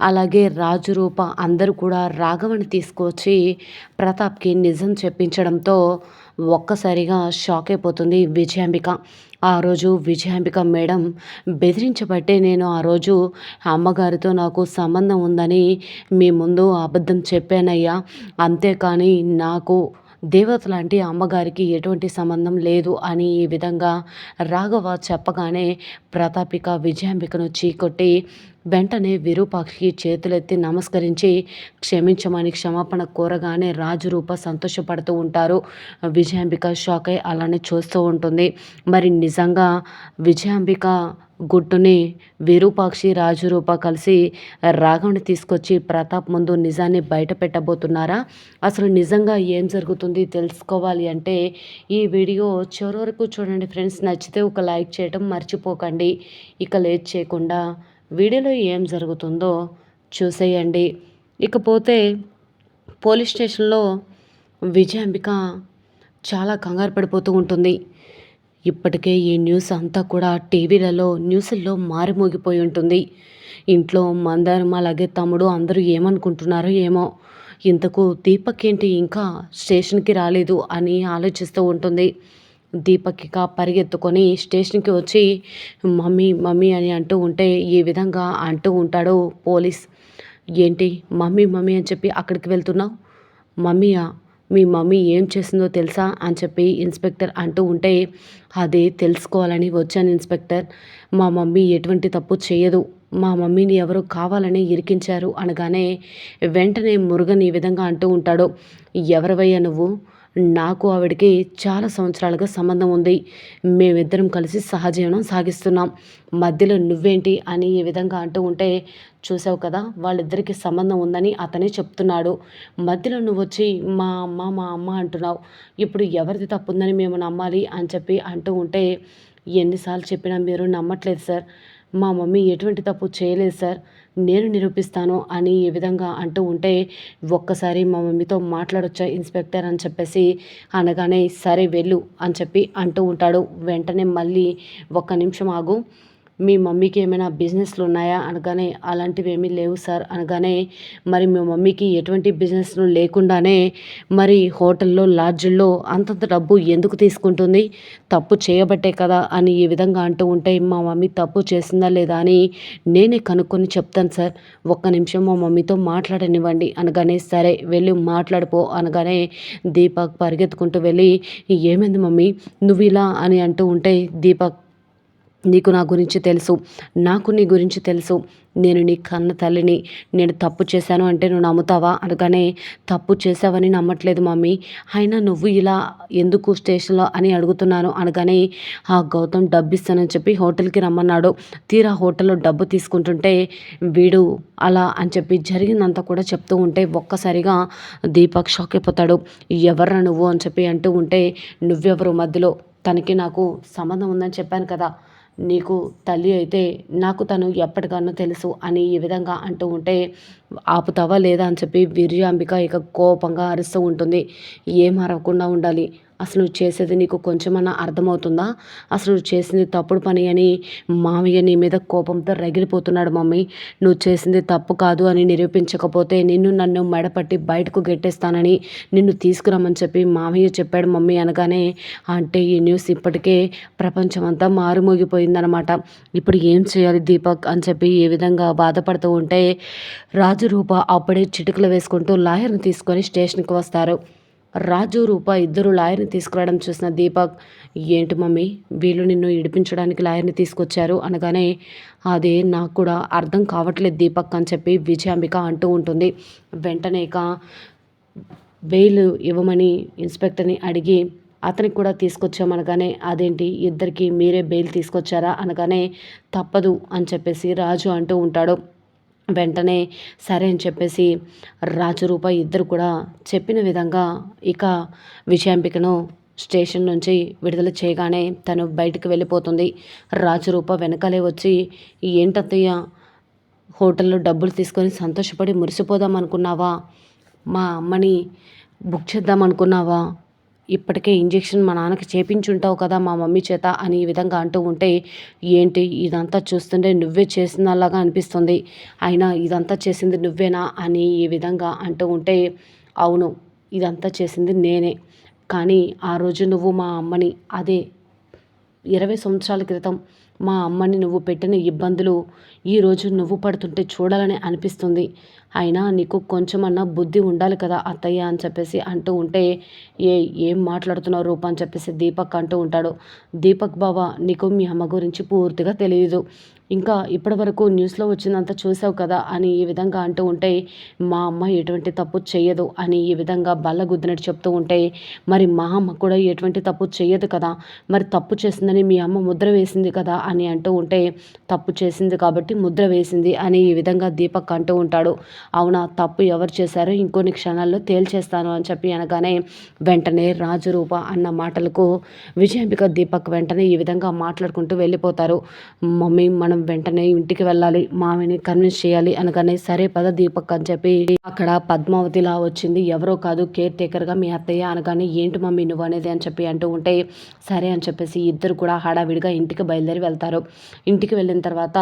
అలాగే రాజు రూప అందరూ కూడా రాఘవని తీసుకొచ్చి ప్రతాప్కి నిజం చెప్పించడంతో ఒక్కసారిగా షాక్ అయిపోతుంది విజయాంబిక. ఆ రోజు విజయాంబిక మేడం బెదిరించబట్టే నేను ఆ రోజు అమ్మగారితో నాకు సంబంధం ఉందని మీ ముందు అబద్ధం చెప్పానయ్యా. అంతేకాని నాకు దేవత లాంటి అమ్మగారికి ఎటువంటి సంబంధం లేదు అని ఈ విధంగా రాఘవ చెప్పగానే ప్రతాపిక విజయాంబికను చీకొట్టి వెంటనే విరూపాక్షికి చేతులెత్తి నమస్కరించి క్షమించమని క్షమాపణ కోరగానే రాజు రూప సంతోషపడుతూ ఉంటారు. విజయాంబిక షాక్ అయి అలానే చూస్తూ ఉంటుంది. మరి నిజంగా విజయాంబిక గుట్టుని విరూపాక్షి రాజురూప కలిసి రాఘవుని తీసుకొచ్చి ప్రతాప్ ముందు నిజాన్ని బయట పెట్టబోతున్నారా అసలు నిజంగా ఏం జరుగుతుంది తెలుసుకోవాలి అంటే ఈ వీడియో చివరి వరకు చూడండి ఫ్రెండ్స్. నచ్చితే ఒక లైక్ చేయటం మర్చిపోకండి. ఇక లేట్ చేయకుండా వీడియోలో ఏం జరుగుతుందో చూసేయండి. ఇకపోతే పోలీస్ స్టేషన్లో విజయాంబిక చాలా కంగారు పడిపోతూ ఉంటుంది. ఇప్పటికే ఈ న్యూస్ అంతా కూడా టీవీలలో న్యూస్ల్లో మారిమోగిపోయి ఉంటుంది. ఇంట్లో మందారం అలాగే తమ్ముడు అందరూ ఏమనుకుంటున్నారో ఏమో. ఇంతకు దీపక్ ఏంటి ఇంకా స్టేషన్కి రాలేదు అని ఆలోచిస్తూ ఉంటుంది. దీపక్ ఇక పరిగెత్తుకొని స్టేషన్కి వచ్చి మమ్మీ మమ్మీ అని అంటూ ఉంటే ఈ విధంగా అంటూ ఉంటాడు పోలీస్. ఏంటి మమ్మీ మమ్మీ అని చెప్పి అక్కడికి వెళ్తున్నావు? మమ్మీయా? మీ మమ్మీ ఏం చేసిందో తెలుసా అని చెప్పి ఇన్స్పెక్టర్ అంటూ ఉంటే అది తెలుసుకోవాలని వచ్చాను ఇన్స్పెక్టర్. మా మమ్మీ ఎటువంటి తప్పు చేయదు. మా మమ్మీని ఎవరో కావాలని ఇరికించారు అనగానే వెంటనే మురుగన్ ఈ విధంగా అంటూ ఉంటాడు. ఎవరివయ్యా నువ్వు? నాకు ఆవిడకి చాలా సంవత్సరాలుగా సంబంధం ఉంది. మేమిద్దరం కలిసి సహజీవనం సాగిస్తున్నాం. మధ్యలో నువ్వేంటి అని ఈ విధంగా అంటూ ఉంటే చూసావు కదా వాళ్ళిద్దరికి సంబంధం ఉందని అతనే చెప్తున్నాడు. మధ్యలో నువ్వు వచ్చి మా అమ్మ మా అమ్మ అంటున్నావు. ఇప్పుడు ఎవరిది తప్పు ఉందని మేము నమ్మాలి అని చెప్పి అంటూ ఉంటే ఎన్నిసార్లు చెప్పినా మీరు నమ్మట్లేదు సార్. మా మమ్మీ ఎటువంటి తప్పు చేయలేదు సార్. నేను నిరూపిస్తాను అని ఈ విధంగా అంటూ ఉంటే ఒక్కసారి మా మమ్మీతో మాట్లాడొచ్చా ఇన్స్పెక్టర్ అని చెప్పేసి అనగానే సరే వెళ్ళు అని చెప్పి అంటూ ఉంటాడు. వెంటనే మళ్ళీ ఒక్క నిమిషం ఆగు. మీ మమ్మీకి ఏమైనా బిజినెస్లు ఉన్నాయా అనగానే అలాంటివి ఏమీ లేవు సార్ అనగానే మరి మీ మమ్మీకి ఎటువంటి బిజినెస్లు లేకుండానే మరి హోటల్లో లాడ్జ్ల్లో అంతంత డబ్బు ఎందుకు తీసుకుంటుంది? తప్పు చేయబట్టే కదా అని ఈ విధంగా అంటూ ఉంటే మా మమ్మీ తప్పు చేసిందా లేదా అని నేనే కనుక్కొని చెప్తాను సార్. ఒక్క నిమిషం మా మమ్మీతో మాట్లాడనివ్వండి అనగానే సరే వెళ్ళి మాట్లాడిపో అనగానే దీపక్ పరిగెత్తుకుంటూ వెళ్ళి ఏమైంది మమ్మీ? నువ్వు ఇలా అని అంటూ ఉంటే దీపక్ నీకు నా గురించి తెలుసు. నాకు నీ గురించి తెలుసు. నేను నీ కన్న తల్లిని నేను తప్పు చేశాను అంటే నువ్వు నమ్ముతావా? అనగానే తప్పు చేసావని నమ్మట్లేదు మమ్మీ. అయినా నువ్వు ఇలా ఎందుకు స్టేషన్లో అని అడుగుతున్నాను? అనగానే ఆ గౌతమ్ డబ్బు ఇస్తానని చెప్పి హోటల్కి రమ్మన్నాడు. తీరా హోటల్లో డబ్బు తీసుకుంటుంటే వీడు అలా అని చెప్పి జరిగిందంతా కూడా చెప్తూ ఉంటే ఒక్కసారిగా దీపక్ షాక్ అయిపోతాడు. ఎవర్రా నువ్వు అని చెప్పి అంటూ ఉంటే నువ్వెవరు మధ్యలో? తనకి నాకు సంబంధం ఉందని చెప్పాను కదా. నీకు తల్లి అయితే నాకు తను ఎప్పటికన్నా తెలుసు అని ఈ విధంగా అంటూ ఉంటే ఆపుతావా లేదా అని చెప్పి వీర్యాంబిక ఇక కోపంగా అరుస్తూ ఉంటుంది. ఏం అరవకుండా ఉండాలి? అసలు నువ్వు చేసేది నీకు కొంచెమన్నా అర్థమవుతుందా? అసలు నువ్వు చేసింది తప్పుడు పని అని మామయ్య నీ మీద కోపంతో రగిలిపోతున్నాడు మమ్మీ. నువ్వు చేసింది తప్పు కాదు అని నిరూపించకపోతే నిన్ను నన్ను మెడపట్టి బయటకు గెట్టేస్తానని నిన్ను తీసుకురమ్మని చెప్పి మామయ్య చెప్పాడు మమ్మీ అనగానే అంటే ఈ న్యూస్ ఇప్పటికే ప్రపంచమంతా మారుమోగిపోయిందనమాట. ఇప్పుడు ఏం చేయాలి దీపక్? అని చెప్పి ఏ విధంగా బాధపడుతూ ఉంటే రాజు రూప అప్పుడే చిటుకులు వేసుకుంటూ లాయర్ని తీసుకొని స్టేషన్కి వస్తారు. రాజు రూప ఇద్దరు లాయర్ని తీసుకురావడం చూసిన దీపక్ ఏంటి మమ్మీ వీళ్ళు నిన్ను ఇడిపించడానికి లాయర్ని తీసుకొచ్చారు? అనగానే అదే నాకు కూడా అర్థం కావట్లేదు దీపక్ అని చెప్పి విజయాంబిక అంటూ ఉంటుంది. వెంటనే ఇక బెయిల్ ఇవ్వమని ఇన్స్పెక్టర్ని అడిగి అతనికి కూడా తీసుకొచ్చామనగానే అదేంటి ఇద్దరికి మీరే బెయిల్ తీసుకొచ్చారా? అనగానే తప్పదు అని చెప్పేసి రాజు అంటూ ఉంటాడు. వెంటనే సరే అని చెప్పేసి రాజు రూప ఇద్దరు కూడా చెప్పిన విధంగా ఇక విషయాంబికను స్టేషన్ నుంచి విడుదల చేయగానే తను బయటికి వెళ్ళిపోతుంది. రాజరూప వెనకాలే వచ్చి ఏంటత్తయ్య హోటల్లో డబ్బులు తీసుకొని సంతోషపడి మురిసిపోదాం అనుకున్నావా మా అమ్మని బుక్ చేద్దాం అనుకున్నావా ఇప్పటికే ఇంజెక్షన్ మా నాన్నకి చేపించుంటావు కదా మా మమ్మీ చేత అని ఈ విధంగా అంటూ ఉంటే ఏంటి ఇదంతా చూస్తుంటే నువ్వే చేసినలాగా అనిపిస్తుంది. అయినా ఇదంతా చేసింది నువ్వేనా? అని ఈ విధంగా అంటూ ఉంటే అవును ఇదంతా చేసింది నేనే. కానీ ఆ రోజు నువ్వు మా అమ్మని అదే ఇరవై సంవత్సరాల క్రితం మా అమ్మని నువ్వు పెట్టిన ఇబ్బందులు ఈరోజు నువ్వు పడుతుంటే చూడాలని అనిపిస్తుంది. అయినా నీకు కొంచెమన్నా బుద్ధి ఉండాలి కదా అత్తయ్య అని చెప్పేసి అంటూ ఉంటే ఏ ఏం మాట్లాడుతున్నావు రూప అని చెప్పేసి దీపక్ అంటూ ఉంటాడు. దీపక్ బాబా నీకు మీ అమ్మ గురించి పూర్తిగా తెలియదు ఇంకా ఇప్పటి వరకు న్యూస్లో వచ్చిందంతా చూసావు కదా అని ఈ విధంగా అంటూ ఉంటే మా అమ్మ ఎటువంటి తప్పు చేయదు అని ఈ విధంగా బల్ల గుద్దినట్టు చెప్తూ ఉంటే మరి మా అమ్మ కూడా ఎటువంటి తప్పు చేయదు కదా. మరి తప్పు చేసిందని మీ అమ్మ ముద్ర వేసింది కదా అని అంటూ ఉంటే తప్పు చేసింది కాబట్టి ముద్ర వేసింది అని ఈ విధంగా దీపక్ అంటూ ఉంటాడు. అవునా తప్పు ఎవరు చేశారో ఇంకొన్ని క్షణాల్లో తేల్చేస్తాను అని చెప్పి అనగానే వెంటనే రాజరూప అన్న మాటలకు విజయాంబిక దీపక్ వెంటనే ఈ విధంగా మాట్లాడుకుంటూ వెళ్ళిపోతారు. మమ్మీ మనం వెంటనే ఇంటికి వెళ్ళాలి మామిని కన్విన్స్ చేయాలి అనగానే సరే పద దీపక్ అని చెప్పి అక్కడ పద్మావతిలా వచ్చింది. ఎవరో కాదు కేర్ టేకర్గా మీ అత్తయ్య అనగానే ఏంటి మమ్మీ నువ్వు అనేది అని చెప్పి అంటూ ఉంటే సరే అని చెప్పేసి ఇద్దరు కూడా హడావిడిగా ఇంటికి బయలుదేరి వెళ్తారు. ఇంటికి వెళ్ళిన తర్వాత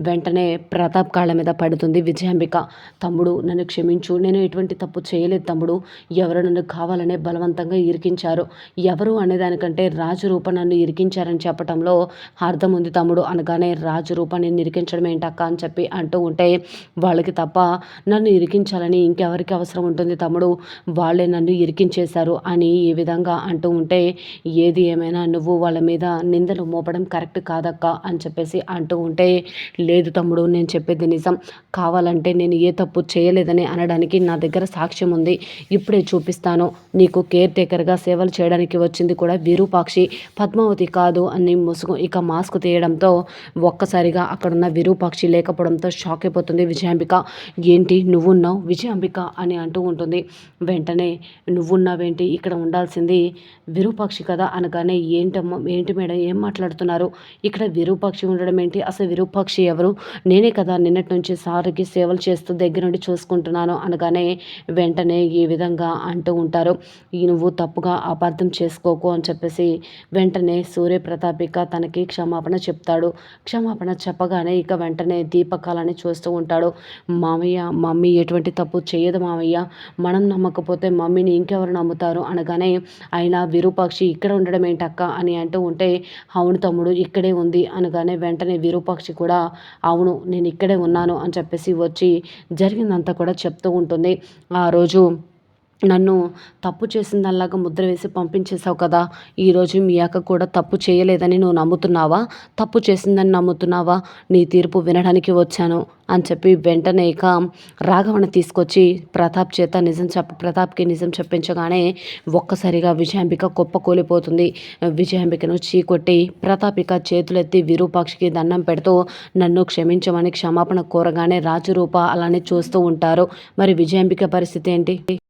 వెంటనే ప్రతాప్ కాళ్ళ మీద పడుతుంది విజయాంబిక. తమ్ముడు నన్ను క్షమించు. నేను ఎటువంటి తప్పు చేయలేదు తమ్ముడు. ఎవరు నన్ను కావాలనే బలవంతంగా ఇరికించారు. ఎవరు అనేదానికంటే రాజు రూప నన్ను ఇరికించారని చెప్పడంలో అర్థం ఉంది తమ్ముడు. అనగానే రాజు నేను ఇరికించడం ఏంటక్క అని చెప్పి అంటూ ఉంటే వాళ్ళకి తప్ప నన్ను ఇరికించాలని ఇంకెవరికి అవసరం ఉంటుంది తమ్ముడు? వాళ్ళే నన్ను ఇరికించేశారు అని ఈ విధంగా అంటూ ఉంటే ఏది ఏమైనా నువ్వు వాళ్ళ మీద నిందలు మోపడం కరెక్ట్ కాదక్క అని చెప్పేసి అంటూ ఉంటే లేదు తమ్ముడు నేను చెప్పేది నిజం. కావాలంటే నేను ఏ తప్పు చేయలేదని అనడానికి నా దగ్గర సాక్ష్యం ఉంది. ఇప్పుడే చూపిస్తాను. నీకు కేర్ టేకర్గా సేవలు చేయడానికి వచ్చింది కూడా విరూపాక్షి. పద్మావతి కాదు అని ముసుగు. ఇక మాస్క్ తీయడంతో ఒక్కసారిగా అక్కడున్న విరూపాక్షి లేకపోవడంతో షాక్ అయిపోతుంది విజయాంబిక. ఏంటి? నువ్వున్నావు విజయాంబిక? అని అంటూ ఉంటుంది. వెంటనే నువ్వున్నావేంటి ఇక్కడ ఉండాల్సింది విరూపాక్షి కదా? అనగానే ఏంటమ్మా? ఏంటి మేడం? ఏం మాట్లాడుతున్నారు? ఇక్కడ విరూపాక్షి ఉండడం ఏంటి? అసలు విరూపాక్షి ఎవరు? నేనే కదా నిన్నటి నుంచి సార్కి సేవలు చేస్తూ దగ్గర నుండి చూసుకుంటున్నాను అనగానే వెంటనే ఈ విధంగా అంటూ ఉంటారు. ఈ నువ్వు తప్పుగా అపార్థం చేసుకోకు అని చెప్పేసి వెంటనే సూర్యప్రతాపిక తనకి క్షమాపణ చెప్తాడు. క్షమాపణ చెప్పగానే ఇక వెంటనే దీపకాలని చూస్తూ ఉంటాడు. మామయ్య మమ్మీ ఎటువంటి తప్పు చేయదు మామయ్య. మనం నమ్మకపోతే మమ్మీని ఇంకెవరు నమ్ముతారు? అనగానే అయినా విరూపాక్షి ఇక్కడ ఉండడం ఏంటక్క? అని అంటూ ఉంటే అవును తమ్ముడు ఇక్కడే ఉంది. అనగానే వెంటనే విరూపాక్షి కూడా అవును నేను ఇక్కడే ఉన్నాను అని చెప్పేసి వచ్చి జరిగిందంతా కూడా చెప్తూ ఉంటుంది. ఆ రోజు నన్ను తప్పు చేసిందల్లాగా ముద్ర వేసి పంపించేశావు కదా. ఈరోజు మీ అక్క కూడా తప్పు చేయలేదని నువ్వు నమ్ముతున్నావా? తప్పు చేసిందని నమ్ముతున్నావా? నీ తీర్పు వినడానికి వచ్చాను అని చెప్పి వెంటనే ఇక రాఘవని తీసుకొచ్చి ప్రతాప్ చేత నిజం చెప్ప ప్రతాప్కి నిజం చెప్పించగానే ఒక్కసారిగా విజయాంబిక కుప్ప కూలిపోతుంది. విజయాంబికను చీకొట్టి ప్రతాపిక చేతులెత్తి విరూపాక్షికి దండం పెడుతూ నన్ను క్షమించమని క్షమాపణ కోరగానే రాజురూప అలానే చూస్తూ ఉంటారు. మరి విజయాంబిక పరిస్థితి ఏంటి?